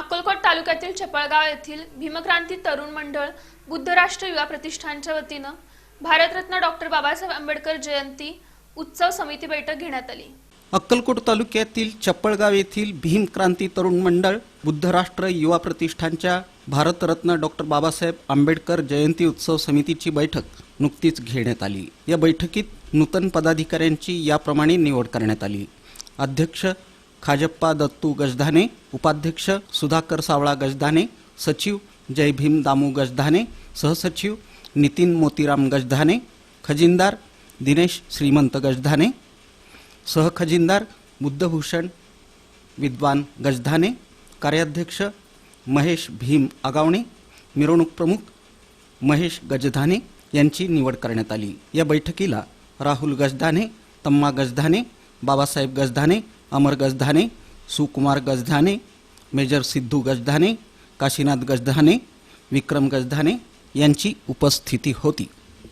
अक्कलकोट तालुक्यातील चपळगाव येथील भीमक्रांती तरुण मंडळ बुद्ध राष्ट्र युवा प्रतिष्ठानच्या वतीनं भारतरत्न डॉक्टर बाबासाहेब आंबेडकर जयंती उत्सव समिती बैठक घेण्यात आली. अक्कलकोट तालुक्यातील चप्पळगाव येथील भीम क्रांती तरुण मंडळ बुद्धराष्ट्र युवा प्रतिष्ठानच्या भारतरत्न डॉक्टर बाबासाहेब आंबेडकर जयंती उत्सव समितीची बैठक नुकतीच घेण्यात आली. या बैठकीत नूतन पदाधिकाऱ्यांची याप्रमाणे निवड करण्यात आली. अध्यक्ष खाजप्पा दत्तू गजधाने उपाध्यक्ष सुधाकर सावळा गजधाने सचिव जय भीम दामू गजधाने सहसचिव नितीन मोतीराम गजधाने खजिनदार दिनेश श्रीमंत गजधाने सहखजिनदार बुद्धभूषण विद्वान गजधाने कार्याध्यक्ष महेश भीम आगावणे मिरवणूक प्रमुख महेश गजधाने यांची निवड करण्यात आली. या बैठकीला राहुल गजधाने तम्मा गजधाने बाबासाहेब गजधाने अमर गजधाने सुकुमार गजधाने मेजर सिद्धू गजधाने काशीनाथ गजधाने विक्रम गजधाने यांची उपस्थिती होती.